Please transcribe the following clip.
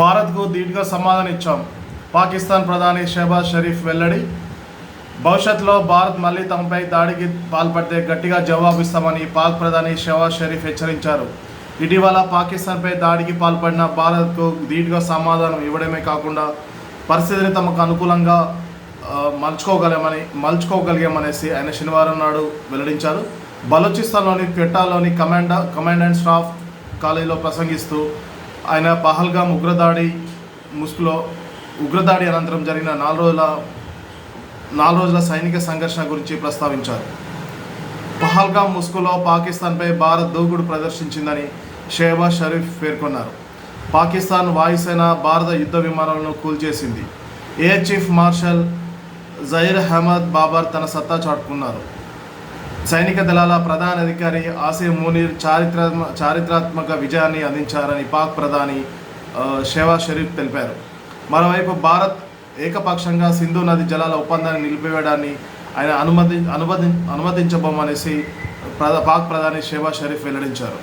భారత్కు ధీటుగా సమాధానం ఇచ్చాం. పాకిస్తాన్ ప్రధాని షహబాజ్ షరీఫ్ వెల్లడి భవిష్యత్తులో భారత్ మళ్ళీ తమపై దాడికి పాల్పడితే గట్టిగా జవాబిస్తామని పాక్ ప్రధాని షహబాజ్ షరీఫ్ హెచ్చరించారు. ఇటీవల పాకిస్తాన్పై దాడికి పాల్పడిన భారత్కు ధీటుగా సమాధానం ఇవ్వడమే కాకుండా పరిస్థితిని తమకు అనుకూలంగా మలుచుకోగలమని మలుచుకోగలిగామనేసి ఆయన శనివారం నాడు వెల్లడించారు. బలూచిస్తాన్లోని క్వెట్టాలోని కమాండా కమాండెంట్ స్టాఫ్ కాలేజీలో ప్రసంగిస్తూ ఆయన పహల్గామ్ ఉగ్రదాడి ముసుగులో ఉగ్రదాడి అనంతరం జరిగిన నాలుగు రోజుల నాలుగు రోజుల సైనిక సంఘర్షణ గురించి ప్రస్తావించారు. పహల్గామ్ ముసుగులో పాకిస్తాన్పై భారత్ దూకుడు ప్రదర్శించిందని షేబాజ్ షరీఫ్ పేర్కొన్నారు. పాకిస్తాన్ వాయుసేన భారత యుద్ధ విమానాలను కూల్చేసింది. Air chief marshal Zaheer Ahmed Babar తన సత్తా చాటుకున్నారు. సైనిక దళాల ప్రధాన అధికారి ఆసిఫ్ మునీర్ చారిత్రాత్మ చారిత్రాత్మక విజయాన్ని అందించారని పాక్ ప్రధాని షేవా షరీఫ్ తెలిపారు. మరోవైపు భారత్ ఏకపక్షంగా సింధు నది జలాల ఒప్పందాన్ని నిలిపివేయడాన్ని ఆయన అనుమతి అనుమతి అనుమతించబోమనేసి ప్రధా పాక్ ప్రధాని షేవాజ్ షరీఫ్ వెల్లడించారు.